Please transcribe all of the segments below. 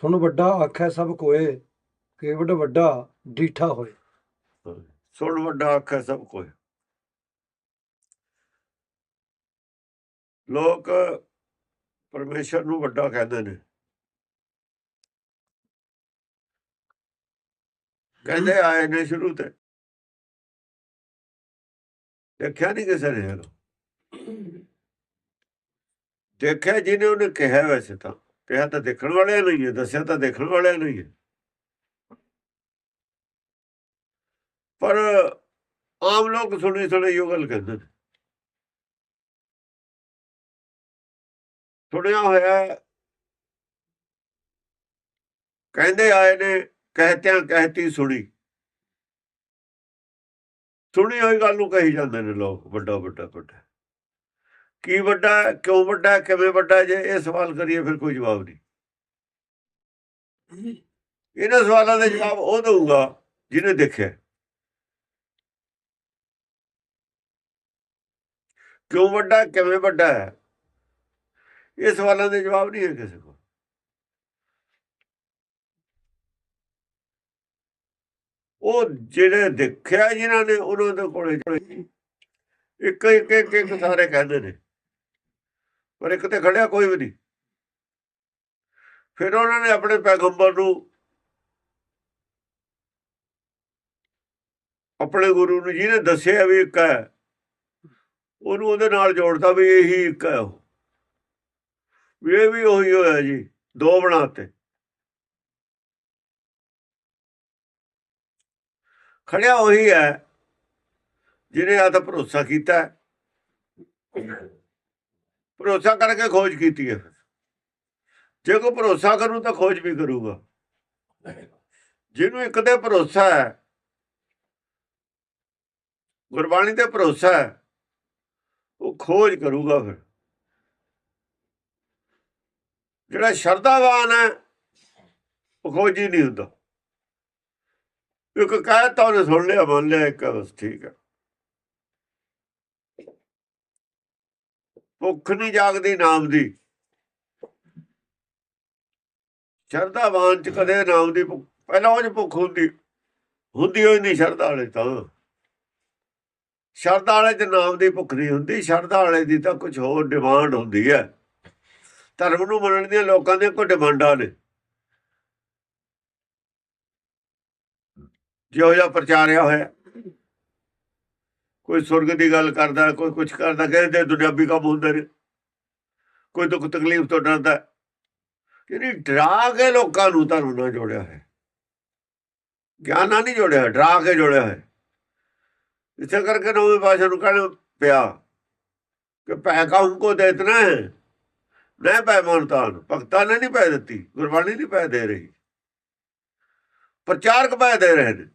ਤੁਹਾਨੂੰ ਵੱਡਾ ਆਖੈ ਸਭ ਕੋਏ ਕੇਵਡ ਵੱਡਾ ਡੀਠਾ ਹੋਏ। ਸੁਣ ਵੱਡਾ ਆਖੈ ਸਭ ਕੋਈ ਲੋਕ ਪਰਮੇਸ਼ਰ ਨੂੰ ਵੱਡਾ ਕਹਿੰਦੇ ਨੇ। ਕਹਿੰਦੇ ਆਏ ਨੇ ਸ਼ੁਰੂ ਤੇ। ਦੇਖਿਆ ਨਹੀਂ ਕਿਸੇ ਨੇ ਹੈਗਾ ਦੇਖਿਆ ਜਿਹਨੇ ਉਹਨੇ ਕਿਹਾ ਵੈਸੇ ਤਾਂ। ਕਿਹਾ ਤਾਂ ਦੇਖਣ ਵਾਲਿਆਂ ਨੂੰ ਹੀ ਹੈ, ਦੱਸਿਆ ਤਾਂ ਦੇਖਣ ਵਾਲਿਆਂ ਨਹੀਂ ਹੈ ਪਰ ਆਮ ਲੋਕ ਸੁਣੀ ਸੁਣੀ ਇਹੋ ਗੱਲ ਕਹਿੰਦੇ ਨੇ। ਸੁਣਿਆ ਹੋਇਆ ਕਹਿੰਦੇ ਆਏ ਨੇ, ਕਹਤਿਆਂ ਕਹਤੀ ਸੁਣੀ। ਸੁਣੀ ਹੋਈ ਗੱਲ ਨੂੰ ਕਹੀ ਜਾਂਦੇ ਨੇ ਲੋਕ, ਵੱਡਾ ਵੱਡਾ ਵੱਡਾ। ਕੀ ਵੱਡਾ, ਕਿਉਂ ਵੱਡਾ, ਕਿਵੇਂ ਵੱਡਾ, ਜੇ ਇਹ ਸਵਾਲ ਕਰੀਏ ਫਿਰ ਕੋਈ ਜਵਾਬ ਨਹੀਂ। ਇਹਨਾਂ ਸਵਾਲਾਂ ਦੇ ਜਵਾਬ ਉਹ ਦਊਗਾ ਜਿਹਨੇ ਦੇਖਿਆ। ਕਿਉਂ ਵੱਡਾ, ਕਿਵੇਂ ਵੱਡਾ ਹੈ? ਇਹ ਸਵਾਲਾਂ ਦੇ ਜਵਾਬ ਨਹੀਂ ਹੈ ਕਿਸੇ ਕੋਲ। ਉਹ ਜਿਹੜੇ ਦੇਖਿਆ ਜਿਨ੍ਹਾਂ ਨੇ, ਉਹਨਾਂ ਦੇ ਕੋਲੇ ਇੱਕ ਇੱਕ ਇੱਕ ਸਾਰੇ ਕਹਿੰਦੇ ਨੇ। ਪਰ ਇੱਕ ਤੇ ਖੜਿਆ ਕੋਈ ਵੀ ਨਹੀਂ। ਫਿਰ ਉਹਨਾਂ ਨੇ ਆਪਣੇ ਪੈਗੰਬਰ ਨੂੰ ਆਪਣੇ ਗੁਰੂ ਨੂੰ ਜਿਹਨੇ ਦੱਸਿਆ ਵੀ ਇੱਕ ਹੈ, ਉਹਨੂੰ ਉਹਦੇ ਨਾਲ ਜੋੜਦਾ ਵੀ ਇਹੀ ਇੱਕ ਹੈ ਉਹ। ਵੀ ਇਹ ਵੀ ਉਹੀ ਹੋਇਆ ਜੀ, ਦੋ ਬਣਾਤੇ। ਖੜਿਆ ਉਹੀ ਹੈ, ਜਿਹਨੇ ਆ ਤਾਂ ਭਰੋਸਾ ਕੀਤਾ। ਭਰੋਸਾ ਕਰਕੇ ਖੋਜ ਕੀਤੀ ਹੈ ਫਿਰ। ਜੇ ਕੋਈ ਭਰੋਸਾ ਕਰੂ ਤਾਂ ਖੋਜ ਵੀ ਕਰੂਗਾ। ਜਿਹਨੂੰ ਇੱਕ ਤੇ ਭਰੋਸਾ ਹੈ, ਗੁਰਬਾਣੀ ਤੇ ਭਰੋਸਾ ਹੈ, ਉਹ ਖੋਜ ਕਰੂਗਾ ਫਿਰ। ਜਿਹੜਾ ਸ਼ਰਧਾਵਾਨ ਹੈ, ਉਹ ਖੋਜੀ ਨਹੀਂ ਹੁੰਦਾ। ਇੱਕ ਕਹਿਤਾ ਉਹਨੇ ਸੁਣ ਲਿਆ, ਮੰਨ ਲਿਆ, ਇੱਕ ਬਸ ਠੀਕ ਹੈ। ਭੁੱਖ ਨਹੀਂ ਜਾਗਦੀ ਨਾਮ ਦੀ। ਸ਼ਰਧਾਵਾਨ ਚ ਕਦੇ ਨਾਮ ਦੀ ਭੁੱਖ, ਪਹਿਲਾਂ ਉਹ ਭੁੱਖ ਹੁੰਦੀ ਹੁੰਦੀ ਹੋਈ ਨਹੀਂ ਸ਼ਰਧਾ ਵਾਲੇ ਤਾਂ। ਸ਼ਰਧਾ ਵਾਲੇ ਚ ਨਾਮ ਦੀ ਭੁੱਖ ਨਹੀਂ ਹੁੰਦੀ, ਸ਼ਰਧਾ ਵਾਲੇ ਦੀ ਤਾਂ ਕੁਝ ਹੋਰ ਡਿਮਾਂਡ ਹੁੰਦੀ ਹੈ। ਧਰਮ ਨੂੰ ਮੰਨਣ ਦੀਆਂ ਲੋਕਾਂ ਦੀਆਂ ਕੋਈ ਡਿਮਾਂਡਾਂ ਨੇ। ਜਿਹੋ ਜਿਹਾ ਪ੍ਰਚਾਰਿਆ ਹੋਇਆ। ਕੋਈ ਸੁਰਗ ਦੀ ਗੱਲ ਕਰਦਾ, ਕੋਈ ਕੁਝ ਕਰਦਾ, ਕਹਿੰਦੇ ਦੁਨਿਆਵੀ ਕੰਮ ਹੁੰਦੇ ਨੇ ਕੋਈ ਦੁੱਖ ਤਕਲੀਫ ਤੋਂ ਡਰਦਾ। ਯਾਨੀ ਡਰਾ ਕੇ ਲੋਕਾਂ ਨੂੰ ਧਰਮ ਨਾਲ ਜੋੜਿਆ ਹੈ ਗਿਆਨ ਨਾਲ ਨਹੀਂ ਜੋੜਿਆ, ਡਰਾ ਕੇ ਜੋੜਿਆ ਹੈ ਇਸੇ ਕਰਕੇ ਨੌਵੇਂ ਪਾਸ਼ਾ ਨੂੰ ਕਹਿਣਾ ਪਿਆ ਕਿ ਪੈ ਕਾ ਕੋ ਦੇ ਹੈ। ਨਹੀਂ ਪੈ ਮਨਤਾਨ ਭਗਤਾਂ ਨੇ ਨਹੀਂ ਪੈ ਦਿੱਤੀ, ਗੁਰਬਾਣੀ ਨਹੀਂ ਪੈ ਦੇ ਰਹੀ। ਪ੍ਰਚਾਰਕ ਪੈ ਦੇ ਰਹੇ ਨੇ।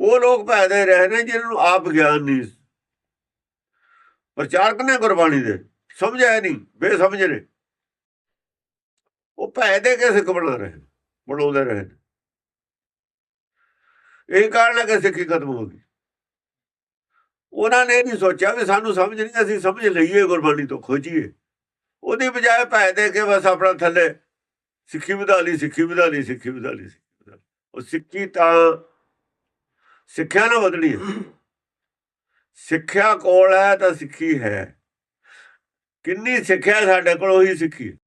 ਉਹ ਲੋਕ ਪੈ ਦੇ ਰਹੇ ਨੇ ਜਿਹਨਾਂ ਨੂੰ ਆਪ ਗਿਆਨ ਨਹੀਂ ਪ੍ਰਚਾਰਕ ਨੇ ਗੁਰਬਾਣੀ ਦੇ, ਸਮਝਿਆ ਨਹੀਂ, ਬੇਸਮਝ ਨੇ ਉਹ ਭੈ ਦੇ ਕੇ ਸਿੱਖ ਬਣਾ ਰਹੇ, ਬਣਾਉਂਦੇ ਰਹੇ ਨੇ। ਇਹ ਕਾਰਨ ਹੈ ਕਿ ਸਿੱਖੀ ਖਤਮ ਹੋ ਗਈ। ਉਹਨਾਂ ਨੇ ਇਹ ਨਹੀਂ ਸੋਚਿਆ ਵੀ ਸਾਨੂੰ ਸਮਝ ਨਹੀਂ, ਅਸੀਂ ਸਮਝ ਲਈਏ ਗੁਰਬਾਣੀ ਤੋਂ, ਖੋਜੀਏ। ਉਹਦੀ ਬਜਾਏ ਭੈ ਦੇ ਕੇ ਬਸ ਆਪਣਾ ਥੱਲੇ ਸਿੱਖੀ ਵਧਾ ਸਿੱਖੀ ਵਧਾ ਲਈ, ਸਿੱਖੀ ਵਧਾ ਲਈ, ਸਿੱਖੀ ਵਧਾ ਲਈ। ਉਹ ਸਿੱਖੀ ਤਾਂ ਸਿੱਖਿਆ ਨਾ ਵਧਣੀ ਸਿੱਖਿਆ ਕੋਲ ਹੈ ਤਾਂ ਸਿੱਖੀ ਹੈ। ਕਿੰਨੀ ਸਿੱਖਿਆ ਸਾਡੇ ਕੋਲ ਉਹੀ ਸਿੱਖੀ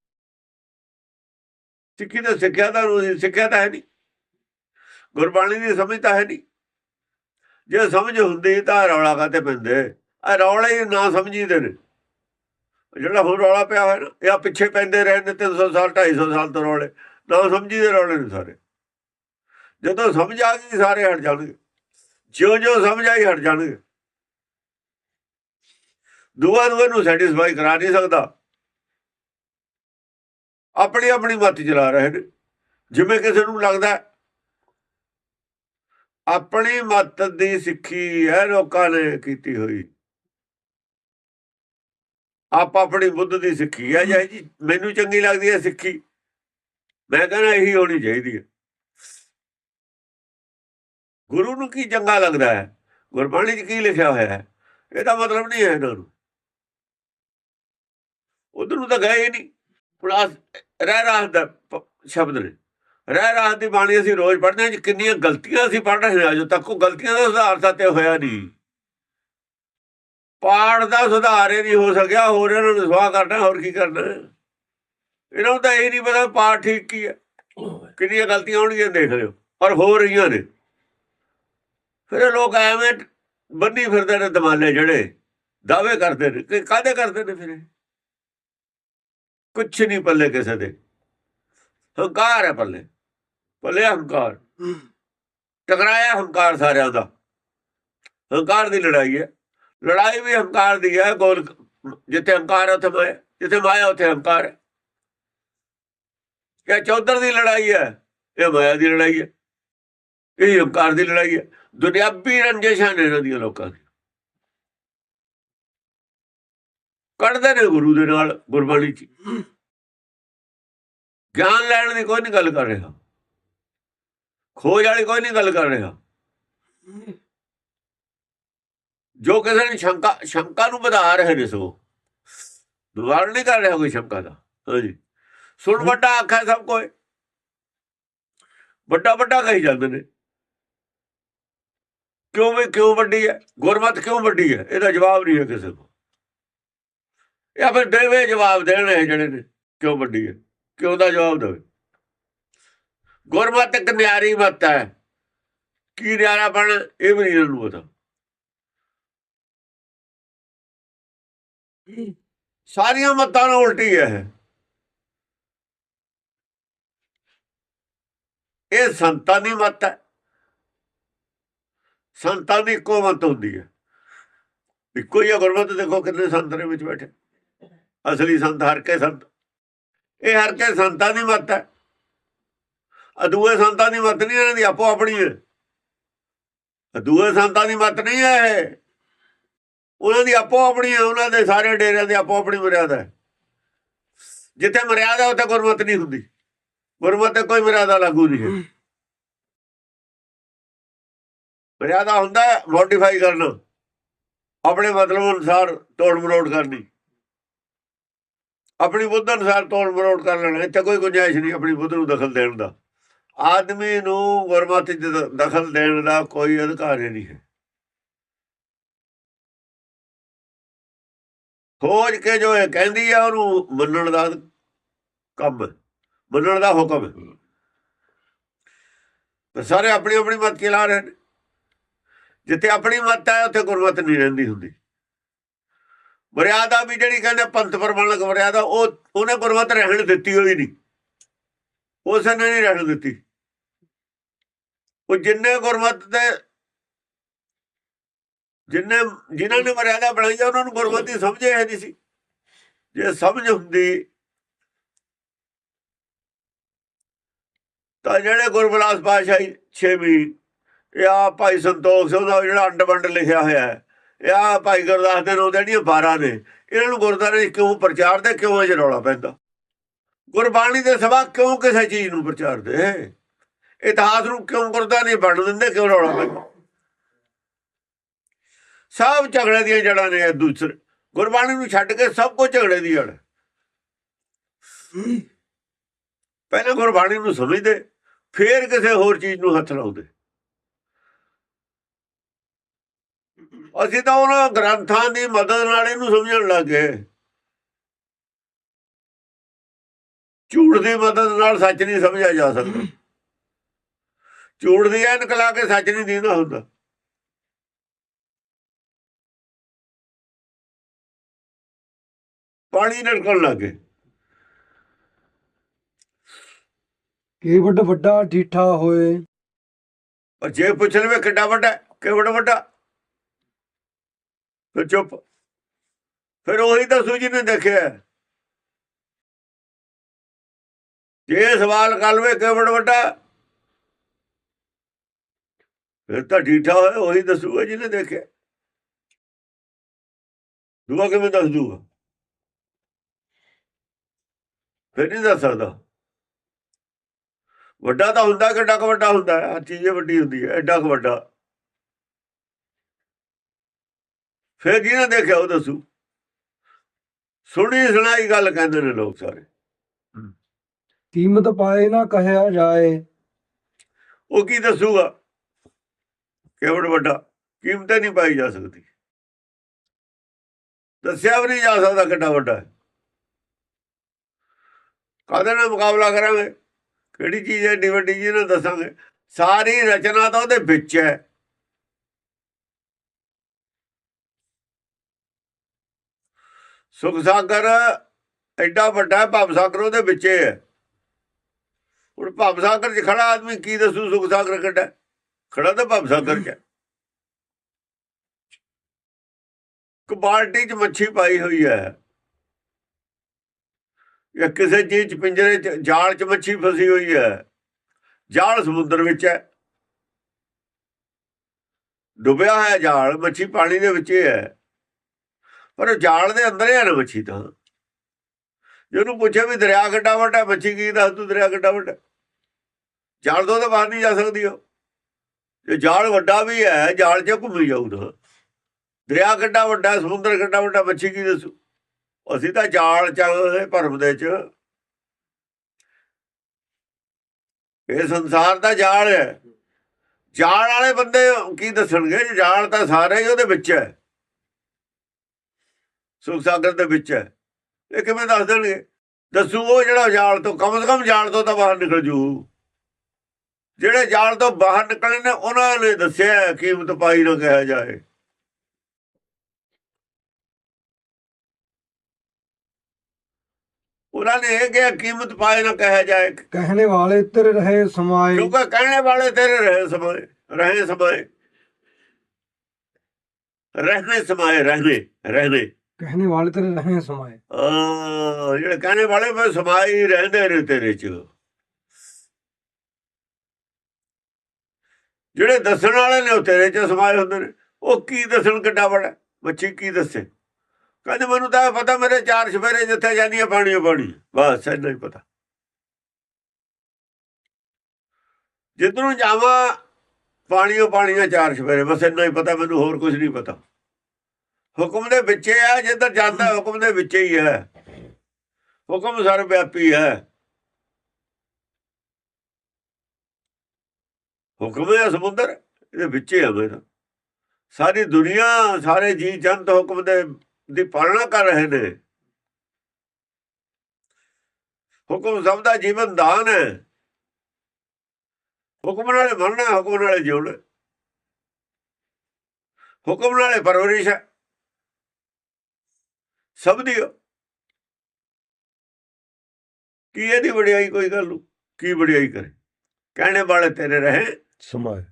ਸਿੱਖੀ ਤਾਂ ਸਿੱਖਿਆ ਦਾ ਰੂਹ ਸਿੱਖਿਆ ਤਾਂ ਹੈ ਨਹੀਂ। ਗੁਰਬਾਣੀ ਦੀ ਸਮਝ ਤਾਂ ਹੈ ਨਹੀਂ। ਜੇ ਸਮਝ ਹੁੰਦੀ ਤਾਂ ਰੌਲਾ ਕਾਤੇ ਪੈਂਦੇ ਆ ਰੌਲੇ ਹੀ ਨਾ ਸਮਝੀਦੇ ਨੇ। ਜਿਹੜਾ ਹੁਣ ਰੌਲਾ ਪਿਆ ਹੋਇਆ ਨਾ, ਇਹ ਆ ਪਿੱਛੇ ਪੈਂਦੇ ਰਹਿੰਦੇ ਨੇ 300 ਸਾਲ 250 ਸਾਲ ਤੋਂ ਰੌਲੇ। ਨਾ ਸਮਝੀਦੇ ਰੌਲੇ ਨੇ ਸਾਰੇ। ਜਦੋਂ ਸਮਝ ਆ ਗਈ, ਸਾਰੇ ਹਟ ਜਾਣਗੇ। ਜਿਉਂ ਜਿਉਂ ਸਮਝ ਆਈ ਹਟ ਜਾਣਗੇ ਦੂਆ ਦੂਏ ਨੂੰ ਸੈਟੀਸਫਾਈ ਕਰਾ ਨਹੀਂ ਸਕਦਾ। ਆਪਣੀ ਆਪਣੀ ਮੱਤ ਚਲਾ ਰਹੇ ਨੇ। ਜਿਵੇਂ ਕਿਸੇ ਨੂੰ ਲੱਗਦਾ ਆਪਣੀ ਮੱਤ ਦੀ ਸਿੱਖੀ ਹੈ ਲੋਕਾਂ ਨੇ ਕੀਤੀ ਹੋਈ। ਆਪ ਆਪਣੀ ਬੁੱਧ ਦੀ ਸਿੱਖੀ ਹੈ ਜਾਈ ਜੀ ਮੈਨੂੰ ਚੰਗੀ ਲੱਗਦੀ ਹੈ ਸਿੱਖੀ। ਮੈਂ ਕਹਿੰਦਾ ਇਹੀ ਹੋਣੀ ਚਾਹੀਦੀ ਹੈ। ਗੁਰੂ ਨੂੰ ਕੀ ਚੰਗਾ ਲੱਗਦਾ ਹੈ? ਗੁਰਬਾਣੀ 'ਚ ਕੀ ਲਿਖਿਆ ਹੋਇਆ ਹੈ? ਇਹਦਾ ਮਤਲਬ ਨਹੀਂ ਹੈ ਇਹਨਾਂ ਨੂੰ। ਉਧਰ ਨੂੰ ਤਾਂ ਗਏ ਨਹੀਂ। ਹੁਣ ਰਹਿ ਰਾਸ ਦਾ ਸ਼ਬਦ ਨੇ। ਰਹਿ ਰਾਸ ਦੀ ਬਾਣੀ ਅਸੀਂ ਰੋਜ਼ ਪੜ੍ਹਦੇ ਹਾਂ ਕਿੰਨੀਆਂ ਗਲਤੀਆਂ ਅਸੀਂ ਪੜ੍ਹ ਰਹੇ ਹਾਂ। ਅਜੇ ਤੱਕ ਉਹ ਗਲਤੀਆਂ ਦਾ ਸੁਧਾਰ ਤਾਂ ਤੇ ਹੋਇਆ ਨਹੀਂ। ਪਾਠ ਦਾ ਸੁਧਾਰ ਹੀ ਨਹੀਂ ਹੋ ਸਕਿਆ, ਹੋਰ ਇਹਨਾਂ ਨੂੰ ਸਵਾਹ ਕਰਨਾ, ਹੋਰ ਕੀ ਕਰਨਾ ਇਹਨਾਂ ਨੂੰ ਤਾਂ ਇਹ ਨਹੀਂ ਪਤਾ ਪਾਠ ਠੀਕ ਕੀ ਹੈ। ਕਿੰਨੀਆਂ ਗਲਤੀਆਂ ਹੋਣਗੀਆਂ, ਦੇਖ ਲਿਓ। ਔਰ ਹੋ ਰਹੀਆਂ ਨੇ। ਫਿਰ ਇਹ ਲੋਕ ਐਵੇਂ ਬੰਨੀ ਫਿਰਦੇ ਨੇ ਦਮਾਲੇ ਜਿਹੜੇ ਦਾਅਵੇ ਕਰਦੇ ਨੇ ਕਿ ਕਾਹਦੇ ਕਰਦੇ ਨੇ ਫਿਰ? ਕੁਛ ਨਹੀਂ ਪੱਲੇ ਕਿਸੇ ਦੇ। ਹੰਕਾਰ ਹੈ ਪੱਲੇ। ਪੱਲੇ ਹੰਕਾਰ। ਟਕਰਾਇਆ ਹੰਕਾਰ ਸਾਰਿਆਂ ਦਾ। ਹੰਕਾਰ ਦੀ ਲੜਾਈ ਹੈ। ਲੜਾਈ ਵੀ ਹੰਕਾਰ ਦੀ ਹੈ ਗੋਲ ਜਿੱਥੇ ਹੰਕਾਰ ਹੈ ਉੱਥੇ ਮਾਇਆ ਜਿੱਥੇ ਮਾਇਆ ਉੱਥੇ ਹੰਕਾਰ ਹੈ। ਕਿਆ ਚੌਧਰ ਦੀ ਲੜਾਈ ਹੈ ਇਹ ਮਾਇਆ ਦੀ ਲੜਾਈ ਹੈ। ਇਹ ਹੰਕਾਰ ਦੀ ਲੜਾਈ ਹੈ। ਦੁਨਿਆਵੀ ਰੰਜਿਸ਼ਾਂ ਨੇ ਇਹਨਾਂ ਦੀਆਂ ਲੋਕਾਂ ਦੀ। ਕੱਢਦੇ ਨੇ ਗੁਰੂ ਦੇ ਨਾਲ ਗੁਰਬਾਣੀ ਚ। ਗਿਆਨ ਲੈਣ ਦੀ ਕੋਈ ਨਹੀਂ ਗੱਲ ਕਰ ਰਿਹਾ। ਖੋਜ ਵਾਲੀ ਕੋਈ ਨਹੀਂ ਗੱਲ ਕਰ ਰਿਹਾ। ਜੋ ਕਿਸੇ ਨੇ ਸ਼ੰਕਾ ਸ਼ੰਕਾ ਨੂੰ ਵਧਾ ਰਹੇ ਨੇ ਸੋ ਦੁਬਾਰ ਨਹੀਂ ਕਰ ਰਿਹਾ ਕੋਈ ਸ਼ੰਕਾ ਦਾ। ਹਾਂਜੀ। ਸੁਣ ਵੱਡਾ ਆਖਾ ਸਭ ਕੋਈ। ਵੱਡਾ ਵੱਡਾ ਕਹੀ ਜਾਂਦੇ ਨੇ। ਕਿਉਂ ਵੀ ਕਿਉਂ ਵੱਡੀ ਹੈ? ਗੁਰਮਤ ਕਿਉਂ ਵੱਡੀ ਹੈ? ਇਹਦਾ ਜਵਾਬ ਨਹੀਂ ਹੈ ਕਿਸੇ ਕੋਲ। ਇਹ ਫਿਰ ਦੇਵੇ ਜਵਾਬ ਦੇਣ ਇਹ ਜਿਹੜੇ ਨੇ, ਕਿਉਂ ਵੱਡੀ ਹੈ? ਕਿਉਂ ਦਾ ਜਵਾਬ ਦੇਵੇ? ਗੁਰਮਤ ਇੱਕ ਨਿਆਰੀ ਮਤ ਹੈ। ਕੀ ਨਿਆਰਾ ਬਣ, ਇਹ ਵੀ ਨਹੀਂ ਇਹਨਾਂ ਨੂੰ ਪਤਾ। ਸਾਰੀਆਂ ਮਤਾਂ ਨਾਲ ਉਲਟੀ ਹੈ ਇਹ। ਇਹ ਸੰਤਾਂ ਦੀ ਮਤ ਹੈ। ਸੰਤਾਂ ਦੀ ਇੱਕੋ ਮਤ ਹੁੰਦੀ ਹੈ। ਇੱਕੋ ਹੀ ਹੈ ਗੁਰਮਤ, ਦੇਖੋ ਕਿੰਨੇ ਸੰਤ ਨੇ ਵਿੱਚ ਬੈਠੇ। ਅਸਲੀ ਸੰਤ ਹਰ ਕੇ ਸੰਤ। ਇਹ ਹਰ ਕੇ ਸੰਤਾਂ ਦੀ ਮਤ ਹੈ। ਅਦੂਏ ਸੰਤਾਂ ਦੀ ਮਤ ਨਹੀਂ, ਇਹਨਾਂ ਦੀ ਆਪੋ ਆਪਣੀ ਹੈ। ਅਦੂਏ ਸੰਤਾਂ ਦੀ ਮਤ ਨਹੀਂ ਹੈ ਇਹ। ਉਹਨਾਂ ਦੀ ਆਪੋ ਆਪਣੀ ਹੈ, ਉਹਨਾਂ ਦੇ ਸਾਰੇ ਡੇਰਿਆਂ ਦੀ ਆਪੋ ਆਪਣੀ ਮਰਿਆਦਾ ਹੈ। ਜਿੱਥੇ ਮਰਿਆਦਾ, ਉੱਥੇ ਗੁਰਮਤ ਨਹੀਂ ਹੁੰਦੀ। ਗੁਰਮਤ ਤੇ ਕੋਈ ਮਰਿਆਦਾ ਲਾਗੂ ਨਹੀਂ ਹੈ। ਮਰਿਆਦਾ ਹੁੰਦਾ ਮੋਡੀਫਾਈ ਕਰਨਾ। ਆਪਣੇ ਮਤਲਬ ਅਨੁਸਾਰ ਤੋੜ ਮਰੋੜ ਕਰਨੀ। ਆਪਣੀ ਬੁੱਧ ਅਨੁਸਾਰ ਤੋੜ ਮਰੋੜ ਕਰ ਲੈਣਾ। ਇੱਥੇ ਕੋਈ ਗੁੰਜਾਇਸ਼ ਨਹੀਂ ਆਪਣੀ ਬੁੱਧ ਨੂੰ ਦਖਲ ਦੇਣ ਦਾ। ਆਦਮੀ ਨੂੰ ਗੁਰਮਤਿ ਦਖਲ ਦੇਣ ਦਾ ਕੋਈ ਅਧਿਕਾਰ ਨਹੀਂ ਹੈ। ਖੋਜ ਕੇ ਜੋ ਇਹ ਕਹਿੰਦੀ ਆ, ਉਹਨੂੰ ਮੰਨਣ ਦਾ ਕੰਮ ਮੰਨਣ ਦਾ ਹੁਕਮ ਸਾਰੇ ਆਪਣੀ ਆਪਣੀ ਮਤ ਚਲਾ ਰਹੇ ਨੇ। ਜਿੱਥੇ ਆਪਣੀ ਮੱਤ ਹੈ, ਉੱਥੇ ਗੁਰਮਤ ਨਹੀਂ ਰਹਿੰਦੀ ਹੁੰਦੀ। ਮਰਿਆਦਾ ਵੀ ਜਿਹੜੀ ਕਹਿੰਦੇ ਪੰਥ ਪ੍ਰਮਾਣਕ ਮਰਿਆਦਾ, ਉਹ ਉਹਨੇ ਗੁਰਮਤ ਰਹਿਣ ਦਿੱਤੀ ਹੋਈ ਨਹੀਂ। ਉਸ ਨੇ ਨਹੀਂ ਰਹਿਣ ਦਿੱਤੀ। ਉਹ ਜਿੰਨੇ ਗੁਰਮਤ ਦੇ ਜਿੰਨੇ ਜਿਨ੍ਹਾਂ ਨੇ ਮਰਿਆਦਾ ਬਣਾਈ ਆ ਉਹਨਾਂ ਨੂੰ ਗੁਰਮਤ ਦੀ ਸਮਝ ਹੈ ਨਹੀਂ ਸੀ। ਜੇ ਸਮਝ ਹੁੰਦੀ, ਤਾਂ ਜਿਹੜੇ ਗੁਰਬਲਾਸ ਪਾਤਸ਼ਾਹੀ ਛੇਵੀਂ ਇਹ ਆ ਭਾਈ ਸੰਤੋਖ ਸਿੰਘ ਦਾ ਜਿਹੜਾ ਅੰਡ ਵੰਡ ਲਿਖਿਆ ਹੋਇਆ ਹੈ। ਇਹ ਆ ਭਾਈ ਗੁਰਦਾਸ ਦੇ ਨੌ ਜਿਹੜੀਆਂ 12 ਨੇ। ਇਹਨਾਂ ਨੂੰ ਗੁਰਦਾਰੇ ਕਿਉਂ ਪ੍ਰਚਾਰ ਦੇ, ਕਿਉਂ ਇਹ ਰੌਲਾ ਪੈਂਦਾ? ਗੁਰਬਾਣੀ ਦੇ ਸਵਾ ਕਿਉਂ ਕਿਸੇ ਚੀਜ਼ ਨੂੰ ਪ੍ਰਚਾਰਦੇ ਇਤਿਹਾਸ ਨੂੰ ਕਿਉਂ ਗੁਰਦਾ ਨਹੀਂ ਬਣ ਦਿੰਦੇ, ਕਿਉਂ ਰੌਲਾ ਪੈਂਦਾ? ਸਭ ਝਗੜੇ ਦੀਆਂ ਜੜਾਂ ਨੇ ਦੂਸਰੇ। ਗੁਰਬਾਣੀ ਨੂੰ ਛੱਡ ਕੇ ਸਭ ਕੁਝ ਝਗੜੇ ਦੀ ਜੜ ਪਹਿਲਾਂ ਗੁਰਬਾਣੀ ਨੂੰ ਸਮਝਦੇ, ਫੇਰ ਕਿਸੇ ਹੋਰ ਚੀਜ਼ ਨੂੰ ਹੱਥ ਲਾਉਂਦੇ। ਅਸੀਂ ਤਾਂ ਉਹਨਾਂ ਗ੍ਰੰਥਾਂ ਦੀ ਮਦਦ ਨਾਲ ਇਹਨੂੰ ਸਮਝਣ ਲੱਗੇ ਝੂਠ ਦੀ ਮਦਦ ਨਾਲ ਸੱਚ ਨਹੀਂ ਸਮਝਿਆ ਜਾ ਸਕਦਾ। ਝੂਠ ਦੀ ਐਨਕ ਲਾ ਕੇ ਸੱਚ ਨਹੀਂ ਦੀਦਾ ਹੁੰਦਾ। ਪਾਣੀ ਨੜਕਣ ਲੱਗੇ ਕੀ ਵੱਡਾ ਵੱਡਾ ਡੀਠਾ ਹੋਏ ਜੇ ਪੁੱਛ ਲਵੇ ਕਿੱਡਾ ਵੱਡਾ ਕਿ ਵੱਡਾ ਵੱਡਾ ਫਿਰ ਚੁੱਪ। ਫਿਰ ਉਹੀ ਦੱਸੂ ਜਿਹਨੇ ਦੇਖਿਆ। ਜੇ ਸਵਾਲ ਕਰ ਲਵੇ ਕਿ ਵੱਡਾ ਵੱਡਾ। ਫਿਰ ਤਾਂ ਢੀਠਾ ਹੋਇਆ, ਉਹੀ ਦੱਸੂਗਾ ਜਿਹਨੇ ਦੇਖਿਆ। ਦੂਆ ਕਿਵੇਂ ਦੱਸ ਦੂਗਾ? ਫਿਰ ਨਹੀਂ ਦੱਸ ਸਕਦਾ। ਵੱਡਾ ਤਾਂ ਹੁੰਦਾ, ਕਿੱਡਾ ਕੁ ਵੱਡਾ ਹੁੰਦਾ ਹੈ ਹਰ ਚੀਜ਼ ਵੱਡੀ ਹੁੰਦੀ ਹੈ, ਐਡਾ ਕੁ ਵੱਡਾ। ਫਿਰ ਜਿਹਨੇ ਦੇਖਿਆ ਉਹ ਦੱਸੂ। ਸੁਣੀ ਸੁਣਾਈ ਗੱਲ ਕਹਿੰਦੇ ਨੇ ਲੋਕ ਸਾਰੇ। ਕੀਮਤ ਪਾਏ ਨਾ ਕਹਿਆ ਜਾਏ। ਉਹ ਕੀ ਦੱਸੂਗਾ? ਕਿਵੜ ਵੱਡਾ? ਕੀਮਤ ਨਹੀਂ ਪਾਈ ਜਾ ਸਕਦੀ। ਦੱਸਿਆ ਵੀ ਨਹੀਂ ਜਾ ਸਕਦਾ ਕਿੰਨਾ ਵੱਡਾ ਹੈ। ਕਾਹਦੇ ਨਾਲ ਮੁਕਾਬਲਾ ਕਰਾਂਗੇ? ਕਿਹੜੀ ਚੀਜ਼ ਹੈ ਵੱਡੀ ਜੀ ਨਾ ਦੱਸਾਂਗੇ? ਸਾਰੀ ਰਚਨਾ ਤਾਂ ਉਹਦੇ ਵਿੱਚ ਹੈ। ਸੁਖ ਸਾਗਰ ਐਡਾ ਵੱਡਾ ਹੈ, ਭਵ ਸਾਗਰ ਉਹਦੇ ਵਿੱਚ ਹੈ ਹੁਣ ਭਵ ਸਾਗਰ 'ਚ ਖੜਾ ਆਦਮੀ ਕੀ ਦੱਸੂ ਸੁਖ ਸਾਗਰ ਕੱਢਾ ਖੜਾ ਤਾਂ ਭਵ ਸਾਗਰ 'ਚ ਹੈ। ਇੱਕ ਬਾਲਟੀ 'ਚ ਮੱਛੀ ਪਾਈ ਹੋਈ ਹੈ। ਜਾਂ ਕਿਸੇ ਚੀਜ਼ 'ਚ ਪਿੰਜਰੇ 'ਚ ਜਾਲ 'ਚ ਮੱਛੀ ਫਸੀ ਹੋਈ ਹੈ। ਜਾਲ ਸਮੁੰਦਰ ਵਿੱਚ ਹੈ। ਡੁੱਬਿਆ ਹੋਇਆ ਜਾਲ ਮੱਛੀ ਪਾਣੀ ਦੇ ਵਿੱਚ ਹੈ। ਪਰ ਉਹ ਜਾਲ ਦੇ ਅੰਦਰ ਹੀ ਹੈ ਨਾ ਮੱਛੀ ਤਾਂ। ਜੇ ਉਹਨੂੰ ਪੁੱਛੇ ਵੀ ਦਰਿਆ ਕਿੱਡਾ ਵੱਡਾ ਮੱਛੀ ਕੀ ਦੱਸ ਤੂੰ ਦਰਿਆ ਕਿੱਡਾ ਵੱਡਾ ਜਾਲ ਤੋਂ ਤਾਂ ਬਾਹਰ ਨਹੀਂ ਜਾ ਸਕਦੀ ਉਹ। ਜੇ ਜਾਲ ਵੱਡਾ ਵੀ ਹੈ, ਜਾਲ 'ਚ ਘੁੰਮੀ ਜਾਊ ਨਾ ਦਰਿਆ ਕਿੱਡਾ ਵੱਡਾ ਸਮੁੰਦਰ ਕਿੱਡਾ ਵੱਡਾ ਮੱਛੀ ਕੀ ਦੱਸੂ? ਅਸੀਂ ਤਾਂ ਜਾਲ ਚੱਲਦੇ ਭਰਮ ਦੇ ਚ। ਇਹ ਸੰਸਾਰ ਦਾ ਜਾਲ ਹੈ। ਜਾਲ ਵਾਲੇ ਬੰਦੇ ਕੀ ਦੱਸਣਗੇ? ਜਾਲ ਤਾਂ ਸਾਰੇ ਹੀ ਉਹਦੇ ਵਿੱਚ ਹੈ। ਸੁਖ ਸਾਗਰ ਦੇ ਵਿੱਚ ਹੈ। ਇਹ ਕਿਵੇਂ ਦੱਸ ਦੇਣਗੇ? ਦੱਸੂ ਉਹ ਜਿਹੜਾ ਜਾਲ ਤੋਂ ਕਮ ਸੇ ਕਮ ਜਾਲ ਤੋਂ ਤਾਂ ਬਾਹਰ ਨਿਕਲ ਜੂ। ਜਿਹੜੇ ਜਾਲ ਤੋਂ ਬਾਹਰ ਨਿਕਲੇ ਨੇ ਉਹਨਾਂ ਨੇ ਦੱਸਿਆ ਕੀਮਤ ਪਾਈ ਨਾ ਕਿਹਾ ਜਾਏ। ਉਹਨਾਂ ਨੇ ਇਹ ਕਿਹਾ ਕੀਮਤ ਪਾਏ ਨਾ ਕਿਹਾ ਜਾਏ। ਕਹਿਣੇ ਵਾਲੇ ਤੇਰੇ ਰਹੇ ਸਮਾਏ। ਕਿਉਂਕਿ ਕਹਿਣੇ ਵਾਲੇ ਤੇਰੇ ਰਹੇ ਸਮਾਏ ਰਹੇ ਸਮਾਏ। ਰਹਿਣੇ ਸਮਾਏ ਰਹਿਣੇ ਰਹਿਣੇ। ਕਹਿਣੇ ਵਾਲੇ ਤੇਰੇ ਰਹੇ ਸਮਾਏ ਆ ਜਿਹੜੇ ਕਹਿਣੇ ਵਾਲੇ ਮੈਂ ਸਮਾਈ ਰਹਿੰਦੇ ਨੇ ਤੇਰੇ ਚ ਜਿਹੜੇ ਦੱਸਣ ਵਾਲੇ ਨੇ ਉਹ ਤੇਰੇ ਚ ਸਮਾਏ ਹੁੰਦੇ ਨੇ ਉਹ ਕੀ ਦੱਸਣ ਕਿੱਡਾ ਬੜਾ ਬੱਚੀ ਕੀ ਦੱਸੇ ਕਹਿੰਦੇ ਮੈਨੂੰ ਤਾਂ ਪਤਾ ਮੇਰੇ ਚਾਰ ਸਵੇਰੇ ਜਿੱਥੇ ਜਾਂਦੀਆਂ ਪਾਣੀ ਓ ਪਾਣੀ ਬਸ ਇੰਨਾ ਹੀ ਪਤਾ ਜਿੱਧਰੋਂ ਜਾਵਾਂ ਪਾਣੀ ਓ ਪਾਣੀ ਚਾਰ ਸਵੇਰੇ ਬਸ ਇੰਨਾ ਹੀ ਪਤਾ ਮੈਨੂੰ ਹੋਰ ਕੁਝ ਨਹੀਂ ਪਤਾ ਹੁਕਮ ਦੇ ਵਿੱਚ ਹੈ ਜਿੱਧਰ ਜਾਂਦਾ ਹੁਕਮ ਦੇ ਵਿੱਚ ਹੀ ਹੈ। ਹੁਕਮ ਸਰਵ ਵਿਆਪੀ ਹੈ। ਹੁਕਮ ਹੈ ਸਮੁੰਦਰ, ਇਹਦੇ ਵਿੱਚ ਹੀ ਹੈ ਮੇਰਾ ਸਾਰੀ ਦੁਨੀਆ, ਸਾਰੇ ਜੀ ਜੰਤ ਹੁਕਮ ਦੇ, ਦੀ ਪਾਲਣਾ ਕਰ ਰਹੇ ਨੇ। ਹੁਕਮ ਸਭ ਦਾ ਜੀਵਨ ਦਾਨ ਹੈ। ਹੁਕਮ ਨਾਲੇ ਮਰਨਾ, ਹੁਕਮ ਨਾਲੇ ਜਿਉਣਾ। ਹੁਕਮ ਨਾਲੇ ਪਰਵਰਿਸ਼ ਹੈ। ਸਭ ਦੀ। ਕੀ ਇਹਦੀ ਵਡਿਆਈ ਕੋਈ ਗੱਲ ਨੂੰ? ਕੀ ਵਡਿਆਈ ਕਰੇ? ਕਹਿਣੇ ਵਾਲੇ ਤੇਰੇ ਰਹੇ। ਸਮਾਏ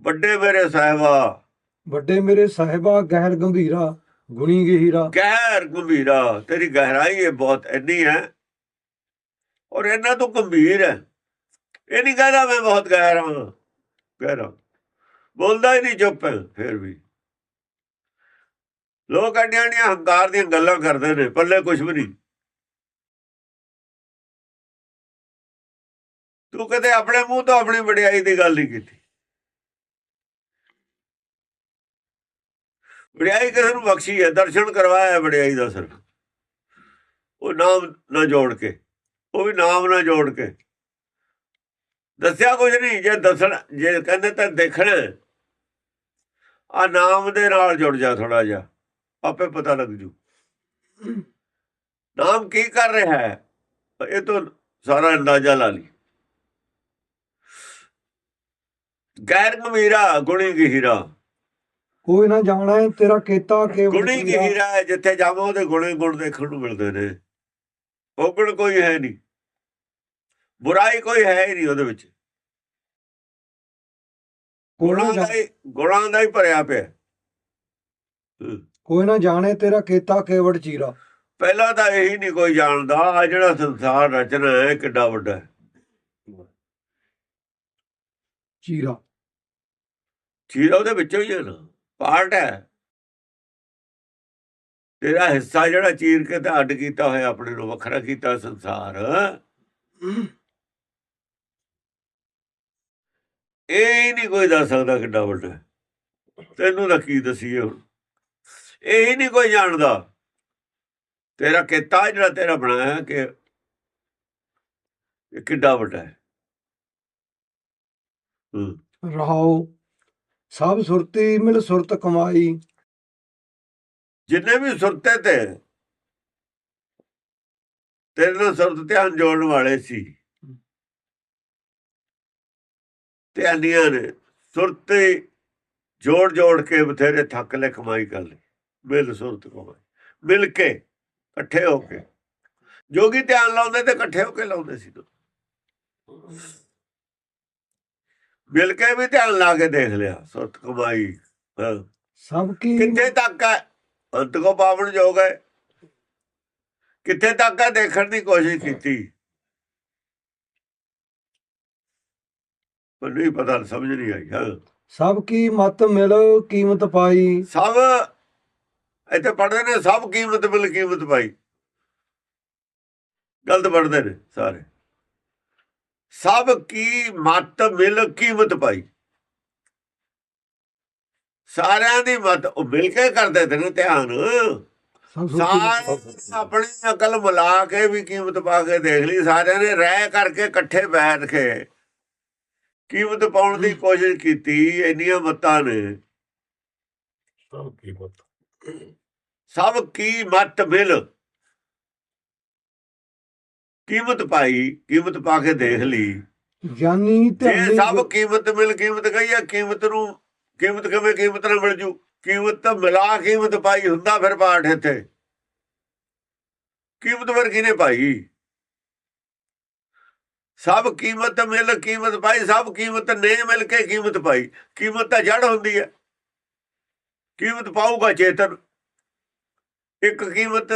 ਵੱਡੇ ਮੇਰੇ ਸਾਹਿਬਾ। ਵੱਡੇ ਮੇਰੇ ਸਾਹਿਬਾ ਗਹਿਰ ਗੰਭੀਰਾ ਗੁਣੀ ਗਹੀਰਾ। ਗਹਿਰ ਗੰਭੀਰਾ। ਤੇਰੀ ਗਹਿਰਾਈ ਇਹ ਬਹੁਤ ਇੰਨੀ ਹੈ। ਔਰ ਇਹਨਾਂ ਤੋਂ ਗੰਭੀਰ ਹੈ। ਇਹ ਨਹੀਂ ਕਹਦਾ ਮੈਂ ਬਹੁਤ ਗਹਿਰਾ ਹਾਂ। ਗਹਿਰਾ। ਬੋਲਦਾ ਹੀ ਨਹੀਂ ਚੁੱਪ ਫਿਰ ਵੀ। ਲੋਕ ਐਡੀਆਂ ਅੱਡੀਆਂ ਹੰਕਾਰ ਦੀਆਂ ਗੱਲਾਂ ਕਰਦੇ ਨੇ, ਪੱਲੇ ਕੁਝ ਵੀ ਨਹੀਂ। ਤੂੰ ਕਦੇ ਆਪਣੇ ਮੂੰਹ ਤੋਂ ਆਪਣੀ ਵਡਿਆਈ ਦੀ ਗੱਲ ਨਹੀਂ ਕੀਤੀ। ਵਡਿਆਈ ਕਿਸੇ ਨੂੰ ਬਖਸ਼ੀ ਹੈ, ਦਰਸ਼ਨ ਕਰਵਾਇਆ ਵਡਿਆਈ ਦਾ ਸਿਰਫ ਉਹ ਨਾਮ ਨਾ ਜੋੜ ਕੇ, ਉਹ ਵੀ ਨਾਮ ਨਾ ਜੋੜ ਕੇ। ਦੱਸਿਆ ਕੁਝ ਨਹੀਂ, ਜੇ ਦੱਸਣ, ਜੇ ਕਹਿੰਦੇ ਤਾਂ ਦੇਖਣਾ। ਆ ਨਾਮ ਦੇ ਨਾਲ ਜੁੜ ਜਾ ਥੋੜਾ ਜਿਹਾ। ਆਪੇ ਪਤਾ ਲੱਗ ਜੂ। ਨਾਮ ਕੀ ਕਰ ਰਿਹਾ ਹੈ? ਇਹ ਤੋਂ ਸਾਰਾ ਅੰਦਾਜ਼ਾ ਲਾ ਲਈ। ਗੈਰ ਗੰਭੀਰਾ ਗੁਣੀ ਗਹਿਰਾ। ਕੋਈ ਨਾ ਜਾਣਾ ਤੇਰਾ ਕੀਤਾ ਕੇਵਲ ਗੁਣੀ। ਗਹਿਰਾ ਹੈ ਜਿੱਥੇ ਜਾਵਾਂ ਉਹਦੇ ਗੁਣੇ ਗੁਣ ਦੇਖਣ ਨੂੰ ਮਿਲਦੇ ਨੇ। ਉਹ ਗੁਣ ਕੋਈ ਹੈ ਨਹੀਂ। ਬੁਰਾਈ ਕੋਈ ਹੈ ਹੀ ਨਹੀਂ ਉਹਦੇ ਵਿੱਚ। ਗੁਣਾਂ ਦਾ ਗੁਣਾਂ ਦਾ ਹੀ ਭਰਿਆ ਪਿਆ। ਕੋਈ ਨਾ ਜਾਣੇ ਤੇਰਾ ਕੀਤਾ ਕੇਵੜ ਚੀਰਾ। ਪਹਿਲਾਂ ਤਾਂ ਇਹੀ ਨਹੀਂ ਕੋਈ ਜਾਣਦਾ ਆ ਜਿਹੜਾ ਸੰਸਾਰ ਰਚਨਾ ਹੈ ਕਿੱਡਾ ਵੱਡਾ ਚੀਰਾ। ਚੀਜ਼ ਉਹਦੇ ਵਿੱਚੋਂ ਹੀ ਹੈ ਨਾ ਪਾਰਟ ਹੈ। ਤੇਰਾ ਹਿੱਸਾ ਜਿਹੜਾ ਚੀਰ ਕੇ ਤੇ ਅੱਡ ਕੀਤਾ ਹੋਇਆ ਆਪਣੇ ਨੂੰ ਵੱਖਰਾ ਕੀਤਾ ਸੰਸਾਰ। ਇਹ ਨਹੀਂ ਕੋਈ ਦੱਸ ਸਕਦਾ ਕਿੱਡਾ ਵੱਡਾ। ਤੈਨੂੰ ਤਾਂ ਕੀ ਦਸੀਏ ਹੁਣ। ਇਹ ਹੀ ਨਹੀਂ ਕੋਈ ਜਾਣਦਾ। ਤੇਰਾ ਕੀਤਾ ਜਿਹੜਾ ਤੇਰਾ ਬਣਾਇਆ ਕਿ ਇਹ ਕਿੱਡਾ ਵੱਡਾ ਹੈ? ਰਹਾਉ ਸਭ ਸੁਰਤੀ ਮਿਲ ਸੁਰਤ ਕਮਾਈ। ਜਿੰਨੇ ਵੀ ਸੁਰਤੇ ਤੇ ਤੇਰੇ ਨਾਲ ਸੁਰਤ ਧਿਆਨ ਜੋੜਨ ਵਾਲੇ ਸੀ ਧਿਆਨੀਆਂ ਨੇ ਸੁਰਤੇ ਜੋੜ ਜੋੜ ਕੇ ਬਥੇਰੇ ਥੱਕ ਲੈ ਕਮਾਈ ਕਰ ਲਈ ਮਿਲ ਸੁਰਤ ਕਮਾਈ ਮਿਲ ਕੇ ਇਕੱਠੇ ਹੋ ਕੇ। ਜੋਗੀ ਧਿਆਨ ਲਾਉਂਦੇ ਤੇ ਇਕੱਠੇ ਹੋ ਕੇ ਲਾਉਂਦੇ ਸੀ ਮਿਲ ਕੇ ਵੀ ਧਿਆਨ ਲਾ ਕੇ ਦੇਖ ਲਿਆ ਸੁਰਤ ਕਮਾਈ ਸਭ ਕੀ ਕਿੱਥੇ ਤੱਕ ਹੈ? ਅੰਤ ਕੋ ਪਾਵਨ ਜੋਗ ਹੈ। ਕਿੱਥੇ ਤੱਕ ਹੈ? ਦੇਖਣ ਦੀ ਕੋਸ਼ਿਸ਼ ਕੀਤੀ। ਪਰ ਨਹੀਂ ਪਤਾ ਸਮਝ ਨਹੀਂ ਆਈ ਹਾਂ। ਸਭ ਕੀ ਮਤ ਮਿਲ ਕੀਮਤ ਪਾਈ। ਸਭ ਇੱਥੇ ਪੜਦੇ ਨੇ ਸਭ ਕੀਮਤ ਮਿਲ ਕੀਮਤ ਪਾਈ ਗਲਤ ਪੜਦੇ ਨੇ ਸਾਰੇ। ਸਭ ਕੀ ਮਤ ਮਿਲ ਕੀਮਤ ਪਾਈ ਸਾਰਿਆਂ ਦੀ ਮਤ ਉਹ ਮਿਲ ਕੇ ਕਰਦੇ ਤੇ ਧਿਆਨ। ਆਪਣੀ ਅਕਲ ਮਿਲਾ ਕੇ ਵੀ ਕੀਮਤ ਪਾ ਕੇ ਦੇਖ ਲਈ। ਸਾਰਿਆਂ ਨੇ ਰਹਿ ਕਰਕੇ ਇਕੱਠੇ ਬੈਠ ਕੇ ਕੀਮਤ ਪਾਉਣ ਦੀ ਕੋਸ਼ਿਸ਼ ਕੀਤੀ ਇੰਨੀਆਂ ਮਤਾਂ ਨੇ। ਸਭ ਕੀਮਤ। ਸਭ ਕੀ ਮਤ ਮਿਲ? ਕੀਮਤ ਪਾਈ ਕੀਮਤ ਪਾ ਕੇ ਦੇਖ ਲਈ। ਗਿਆਨੀ ਜੇ ਧਿਆਨੀ ਸਭ ਕੀਮਤ ਮਿਲ ਕੀਮਤ ਕਹੀ ਆ ਕੀਮਤ ਨੂੰ ਕੀਮਤ ਕਿਵੇਂ ਕੀਮਤ ਨਾਲ ਮਿਲ ਜੂ? ਕੀਮਤ ਤਾਂ ਮਿਲਾ ਕੀਮਤ ਪਾਈ ਹੁੰਦਾ ਫਿਰ ਪਾਠ ਇੱਥੇ। ਕੀਮਤ ਫਿਰ ਕਿਹਨੇ ਪਾਈ? ਸਭ ਕੀਮਤ ਮਿਲ ਕੀਮਤ ਪਾਈ ਸਭ ਕੀਮਤ ਨੇ ਮਿਲ ਕੇ ਕੀਮਤ ਪਾਈ। ਕੀਮਤ ਤਾਂ ਜੜ ਹੁੰਦੀ ਹੈ। ਕੀਮਤ ਪਾਊਗਾ ਚੇਤਨ। ਇੱਕ ਕੀਮਤ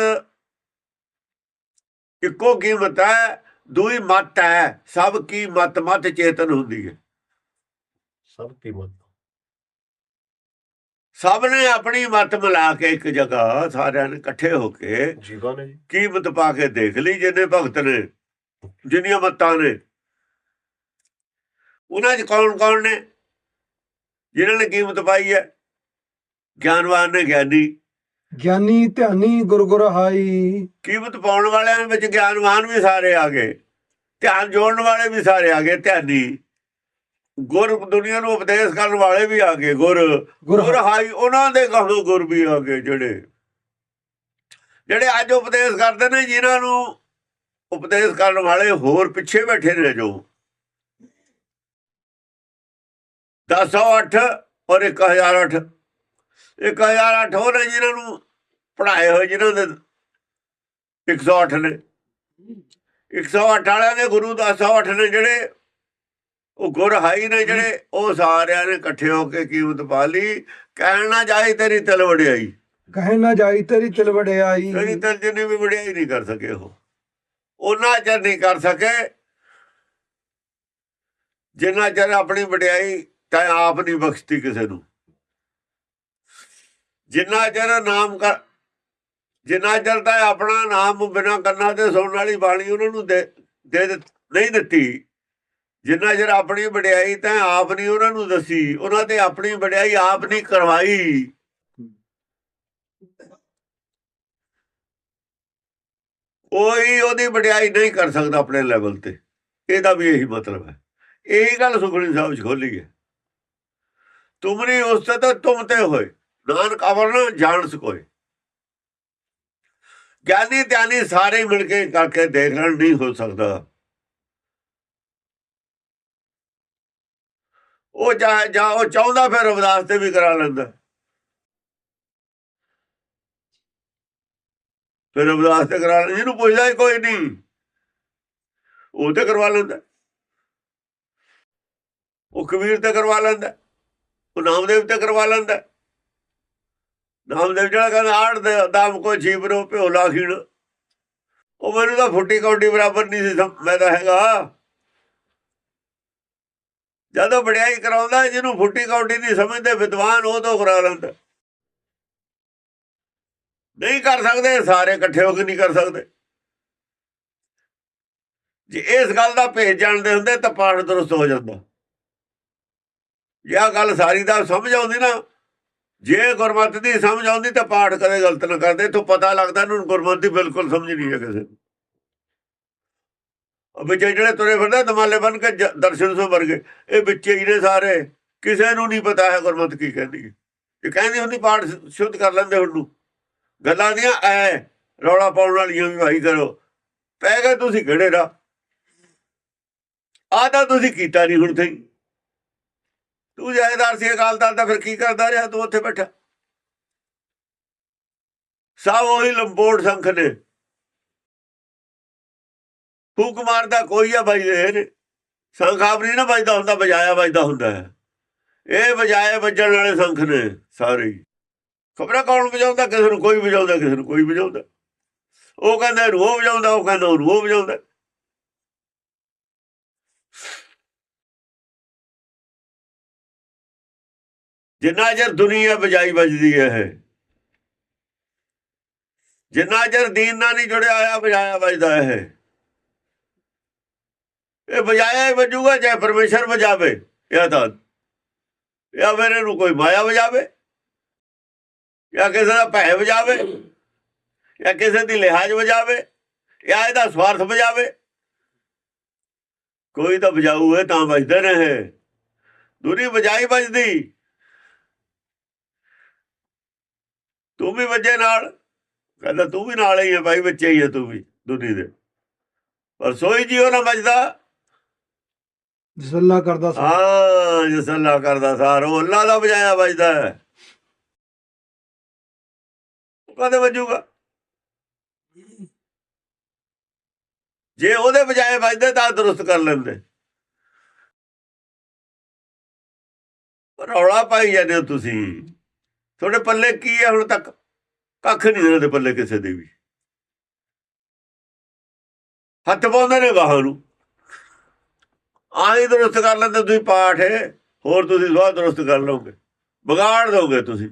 ਇੱਕੋ ਕੀਮਤ ਹੈ ਦੂਈ ਮਤ ਹੈ। ਸਭ ਕੀ ਮਤ ਮਤ ਚੇਤਨ ਹੁੰਦੀ ਹੈ। ਸਭ ਕੀਮਤ ਸਭ ਨੇ ਆਪਣੀ ਮਤ ਮਿਲਾ ਕੇ ਇੱਕ ਜਗ੍ਹਾ ਸਾਰਿਆਂ ਨੇ ਇਕੱਠੇ ਹੋ ਕੇ ਜੀਵਨ ਹੈ ਜੀ। ਕੀਮਤ ਪਾ ਕੇ ਦੇਖ ਲਈ ਜਿੰਨੇ ਭਗਤ ਨੇ ਜਿੰਨੀਆਂ ਮਤਾਂ ਨੇ। ਉਹਨਾਂ 'ਚ ਕੌਣ ਕੌਣ ਨੇ? ਜਿਨ੍ਹਾਂ ਨੇ ਕੀਮਤ ਪਾਈ ਹੈ? ਗਿਆਨਵਾਨ ਨੇ ਗਿਆਨੀ। ਗਿਆਨੀ ਧਿਆਨੀ ਗੁਰ ਗੁਰ ਹਾਈ ਕੀਮਤ ਪਾਉਣ ਵਾਲਿਆਂ ਵਿੱਚ ਗਿਆਨਵਾਨ ਵੀ ਸਾਰੇ ਆ ਗਏ। ਧਿਆਨ ਜੋੜਨ ਵਾਲੇ ਵੀ ਸਾਰੇ ਆ ਗਏ ਧਿਆਨੀ। ਗੁਰ ਦੁਨੀਆ ਨੂੰ ਉਪਦੇਸ਼ ਕਰਨ ਵਾਲੇ ਵੀ ਆ ਗਏ ਗੁਰ। ਗੁਰ ਗੁਰ ਹਾਈ ਉਹਨਾਂ ਦੇ ਕਹੋਂ ਗੁਰ ਵੀ ਆ ਗਏ ਜਿਹੜੇ। ਜਿਹੜੇ ਅੱਜ ਉਪਦੇਸ਼ ਕਰਦੇ ਨੇ ਜਿਨ੍ਹਾਂ ਨੂੰ ਉਪਦੇਸ਼ ਕਰਨ ਵਾਲੇ ਹੋਰ ਪਿੱਛੇ ਬੈਠੇ ਨੇ ਜੋ। 1008 ਔਰ 1008 1008 ਹੋਰ ਨੇ ਜਿਨ੍ਹਾਂ ਨੂੰ ਪੜਾਏ ਹੋਏ ਜਿਨ੍ਹਾਂ ਦੇ 108 ਨੇ। 108 ਵਾਲਿਆਂ ਦੇ ਗੁਰੂ 1008 ਨੇ ਜਿਹੜੇ ਉਹ ਗੁਰ ਹਾਈ ਨੇ ਜਿਹੜੇ ਉਹ ਸਾਰਿਆਂ ਨੇ ਇਕੱਠੇ ਹੋ ਕੇ ਕੀਮਤ ਪਾ ਲਈ। ਕਹਿਣ ਨਾ ਜਾਏ ਤੇਰੀ ਤਲ ਵਡਿਆਈ। ਕਹੇ ਨਾ ਜਾਈ ਤੇਰੀ ਤਿਲ ਵਡਿਆਈ। ਤੇਰੀ ਤਲ ਜਿੰਨੀ ਵੀ ਵਡਿਆਈ ਨਹੀਂ ਕਰ ਸਕੇ ਉਹ। ਉਹਨਾਂ ਚਿਰ ਨਹੀਂ ਕਰ ਸਕੇ। ਜਿੰਨਾ ਚਿਰ ਆਪਣੀ ਵਡਿਆਈ ਤਾਂ ਆਪ ਨਹੀਂ ਬਖਸ਼ਤੀ ਕਿਸੇ ਨੂੰ। ਜਿੰਨਾ ਚਿਰ ਨਾਮ ਕਰ ਜਿੰਨਾ ਚਿਰ ਤਾਂ ਆਪਣਾ ਨਾਮ ਬਿਨਾਂ ਕੰਨਾਂ ਤੇ ਸੁਣਨ ਵਾਲੀ ਬਾਣੀ ਉਹਨਾਂ ਨੂੰ ਦੇ ਦੇ ਨਹੀਂ ਦਿੱਤੀ, ਜਿੰਨਾ ਚਿਰ ਆਪਣੀ ਵਡਿਆਈ ਤਾਂ ਆਪ ਨਹੀਂ ਉਹਨਾਂ ਨੂੰ ਦੱਸੀ, ਉਹਨਾਂ ਤੇ ਆਪਣੀ ਵਡਿਆਈ ਆਪ ਨਹੀਂ ਕਰਵਾਈ। ਕੋਈ ਉਹਦੀ ਵਡਿਆਈ ਨਹੀਂ ਕਰ ਸਕਦਾ ਆਪਣੇ ਲੈਵਲ ਤੇ। ਇਹਦਾ ਵੀ ਇਹੀ ਮਤਲਬ ਹੈ। ਇਹੀ ਗੱਲ ਸੁਖਣੀ ਸਾਹਿਬ ਚ ਖੋਲੀ ਹੈ। ਤੁਮਰੀ ਉਸ ਤੇ ਤੁਮ ਤੇ ਹੋਏ। ਨਾਨਕ ਨਾ ਜਾਣ ਸਕੋਏ। ਗਿਆਨੀ ਧਿਆਨੀ ਸਾਰੇ ਮਿਲ ਕੇ ਕਰਕੇ ਦੇਖਣ ਨਹੀਂ ਹੋ ਸਕਦਾ। ਉਹ ਜਾ ਜਾ, ਉਹ ਚਾਹੁੰਦਾ ਫਿਰ ਅਰਦਾਸ ਤੇ ਵੀ ਕਰਾ ਲੈਂਦਾ। ਫਿਰ ਅਰਦਾਸ ਤੇ ਕਰਾ ਲੈਂਦਾ, ਜਿਹਨੂੰ ਪੁੱਛਦਾ ਕੋਈ ਨਹੀਂ। ਉਹ ਤੇ ਕਰਵਾ ਲੈਂਦਾ। ਉਹ ਕਬੀਰ ਤੇ ਕਰਵਾ ਲੈਂਦਾ। ਉਹ ਨਾਮਦੇਵ ਤੇ ਕਰਵਾ ਲੈਂਦਾ। ਨਾਮਦੇਵ ਜਿਹੜਾ ਕਹਿੰਦਾ, ਆੜ ਦੇ ਦਾਮ ਕੋ ਜੀਵਰੋ ਭਿਓ ਲਾਖੀਣ ਉਹ ਮੈਨੂੰ ਤਾਂ ਫੁੱਟੀ ਕੌਡੀ ਬਰਾਬਰ ਨਹੀਂ ਸੀ ਮੈਂ ਤਾਂ ਹੈਗਾ। ਜਦੋਂ ਵਡਿਆਈ ਕਰਾਉਂਦਾ, ਜਿਹਨੂੰ ਫੁੱਟੀ ਕੌਡੀ ਨਹੀਂ ਸਮਝਦੇ, ਵਿਦਵਾਨ ਉਹ ਤੋਂ ਕਰਾ ਲੈਂਦਾ। ਨਹੀਂ ਕਰ ਸਕਦੇ, ਸਾਰੇ ਇਕੱਠੇ ਹੋ ਕੇ ਨਹੀਂ ਕਰ ਸਕਦੇ। ਜੇ ਇਸ ਗੱਲ ਦਾ ਭੇਜ ਜਾਣਦੇ ਹੁੰਦੇ, ਤਾਂ ਪਾਠ ਦਰੁਸਤ ਹੋ ਜਾਂਦਾ। ਜੇ ਆਹ ਗੱਲ ਸਾਰੀ ਦਾ ਸਮਝ ਆਉਂਦੀ ਨਾ ਜੇ ਗੁਰਮਤਿ ਦੀ ਸਮਝ ਆਉਂਦੀ ਤਾਂ ਪਾਠ ਕਦੇ ਗਲਤ ਨਾ ਕਰਦੇ। ਤੋਂ ਪਤਾ ਲੱਗਦਾ ਇਹਨੂੰ ਗੁਰਮਤਿ ਦੀ ਬਿਲਕੁਲ ਸਮਝ ਨਹੀਂ ਹੈ ਕਿਸੇ ਨੂੰ। ਉਹ ਵਿੱਚ ਜਿਹੜੇ ਤੁਰੇ ਫਿਰਦੇ ਦਮਾਲੇ ਬਨ ਕੇ ਜ- ਦਰਸ਼ਨ ਸੋ ਵਰਗੇ। ਇਹ ਵਿੱਚੇ ਹੀ ਨੇ ਸਾਰੇ। ਕਿਸੇ ਨੂੰ ਨਹੀਂ ਪਤਾ ਹੈ ਗੁਰਮਤ ਕੀ ਕਹਿੰਦੀ ਹੈ। ਇਹ ਕਹਿੰਦੀ ਹੁੰਦੀ ਪਾਠ ਸ਼ੁੱਧ ਕਰ ਲੈਂਦੇ ਹੁਣ ਨੂੰ। ਗੱਲਾਂ ਦੀਆਂ ਐ, ਰੌਲਾ ਪਾਉਣ ਵਾਲੀਆਂ ਵੀ ਭਾਈ ਕਰੋ। ਪੈ ਗਏ ਤੁਸੀਂ ਕਿਹੜੇ ਰਾ ਆਹ ਤਾਂ ਤੁਸੀਂ ਕੀਤਾ ਨਹੀਂ ਹੁਣ ਤਾਈਂ ਤੂੰ ਜਾਇਦਾਰ ਸੀ ਅਕਾਲ ਅਕਾਲਦਾਰ ਦਾ, ਫਿਰ ਕੀ ਕਰਦਾ ਰਿਹਾ ਤੂੰ ਉੱਥੇ ਬੈਠਾ? ਸਭ ਉਹੀ ਲੰਬੋੜ ਸੰਖ ਨੇ। ਫੂਕ ਮਾਰਦਾ ਕੋਈ ਆ ਬਾਈ, ਇਹ ਨੇ। ਸੰਖ ਆਪ ਨਹੀਂ ਨਾ ਵੱਜਦਾ ਹੁੰਦਾ, ਵਜਾਇਆ ਵੱਜਦਾ ਹੁੰਦਾ ਹੈ। ਇਹ ਵਜਾਏ ਵੱਜਣ ਵਾਲੇ ਸੰਖ ਨੇ ਸਾਰੇ ਖਬਰਾਂ ਕੌਣ ਵਜਾਉਂਦਾ? ਕਿਸੇ ਨੂੰ ਕੋਈ ਵਜਾਉਂਦਾ, ਕਿਸੇ ਨੂੰ ਕੋਈ ਵਜਾਉਂਦਾ। ਉਹ ਕਹਿੰਦਾ ਇਹਨੂੰ ਉਹ ਵਜਾਉਂਦਾ, ਉਹ ਕਹਿੰਦਾ ਉਹਨੂੰ ਉਹ ਵਜਾਉਂਦਾ। ਜਿੰਨਾ ਚਿਰ ਦੁਨੀਆ ਵਜਾਈ ਵੱਜਦੀ ਹੈ ਇਹ। ਜਿੰਨਾ ਚਿਰ ਦੀਨ ਨਾਲ ਨਹੀਂ ਜੁੜਿਆ ਹੋਇਆ ਵਜਾਇਆ ਵੱਜਦਾ ਇਹ। ਇਹ ਵਜਾਇਆ ਹੀ ਵੱਜੂਗਾ, ਚਾਹੇ ਪਰਮੇਸ਼ਰ ਵਜਾਵੇ ਜਾਂ ਤਾਂ ਜਾਂ ਫਿਰ ਇਹਨੂੰ ਕੋਈ ਮਾਇਆ ਵਜਾਵੇ, ਜਾਂ ਕਿਸੇ ਦਾ ਭੈ ਵਜਾਵੇ, ਜਾਂ ਕਿਸੇ ਦੀ ਲਿਹਾਜ਼ ਵਜਾਵੇ, ਜਾਂ ਇਹਦਾ ਸਵਾਰਥ ਵਜਾਵੇ। ਕੋਈ ਤਾਂ ਵਜਾਊ ਹੈ ਤਾਂ ਵੱਜਦੇ ਨੇ ਇਹ। ਦੂਰੀ ਵਜਾਈ ਵੱਜਦੀ। ਤੂੰ ਵੀ ਵੱਜੇ ਨਾਲ। ਕਹਿੰਦਾ ਤੂੰ ਵੀ ਨਾਲ ਹੀ ਹੈ ਭਾਈ ਬੱਚੇ ਹੀ ਹੈ ਤੂੰ ਵੀ ਦੁਨੀ ਦੇ। ਪਰ ਸੋਈ ਜੀਓ ਨਾ ਵੱਜਦਾ। ਜਿਸ ਅੱਲਾ ਕਰਦਾ ਸੀ ਹਾਂ ਜਿਸ ਅੱਲਾ ਕਰਦਾ ਸਾਰ। ਉਹ ਅੱਲਾ ਦਾ ਵਜਾਇਆ ਵੱਜਦਾ ਹੈ। ਕਦੇ ਵੱਜੂਗਾ? ਜੇ ਉਹਦੇ ਵਜਾਏ ਵੱਜਦੇ ਤਾਂ ਦਰੁਸਤ ਕਰ ਲੈਂਦੇ। ਰੌਲਾ ਪਾਈ ਜਾਂਦੇ ਤੁਸੀਂ। ਤੁਹਾਡੇ ਪੱਲੇ ਕੀ ਹੈ ਹੁਣ ਤੱਕ? ਕੱਖ ਨਹੀਂ ਇਹਨਾਂ ਦੇ ਪੱਲੇ ਕਿਸੇ ਦੇ ਵੀ। ਹੱਥ ਪਾਉਂਦੇ ਨੇ ਗਾਹਾਂ ਨੂੰ। ਆਹੀ ਦਰੁਸਤ ਕਰ ਲੈਂਦੇ ਤੁਸੀਂ ਪਾਠ ਹੋਰ ਤੁਸੀਂ ਸਵਾਹ ਦਰੁਸਤ ਕਰ ਲਓਗੇ। ਵਿਗਾੜ ਦੋਗੇ ਤੁਸੀਂ।